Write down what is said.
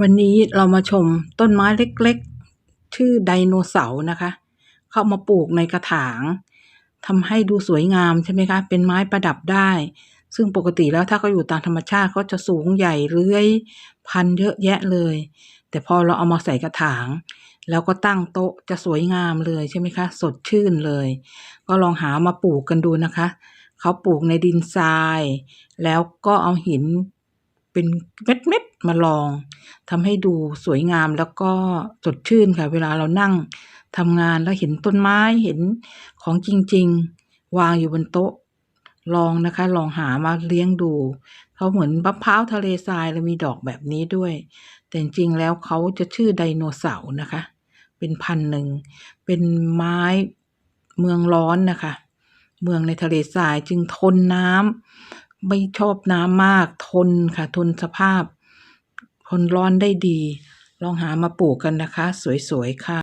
วันนี้เรามาชมต้นไม้เล็กๆ ชื่อไดโนเสาร์นะคะ เข้ามาปลูกในกระถางทำให้ดูสวยงามใช่ไหมคะ เป็นไม้ประดับได้ ซึ่งปกติแล้วถ้าเขาอยู่ตามธรรมชาติเขาจะสูงใหญ่เลื้อย พันเยอะแยะเลย แต่พอเราเอามาใส่กระถาง แล้วก็ตั้งโต๊ะจะสวยงามเลยใช่ไหมคะ สดชื่นเลย ก็ลองหามาปลูกกันดูนะคะ เขาปลูกในดินทราย แล้วก็เอาหินเป็นเม็ดๆ มาลองทำให้ดูสวยงามแล้วก็สดชื่นค่ะ เวลาเรานั่งทำงานแล้วเห็นต้นไม้เห็นของจริง ๆ วางอยู่บนโต๊ะ ลองนะคะ ลองหามาเลี้ยงดู เขาเหมือนมะพร้าวทะเลทรายแล้วมีดอกแบบนี้ด้วย แต่จริงแล้วเขาจะชื่อไดโนเสาร์นะคะ เป็นพันหนึ่ง เป็นไม้เมืองร้อนนะคะ เมืองในทะเลทรายจึงทนน้ำไม่ชอบน้ำมากทนค่ะ ทนสภาพ ทนร้อนได้ดี ลองหามาปลูกกันนะคะ สวย ๆ ค่ะ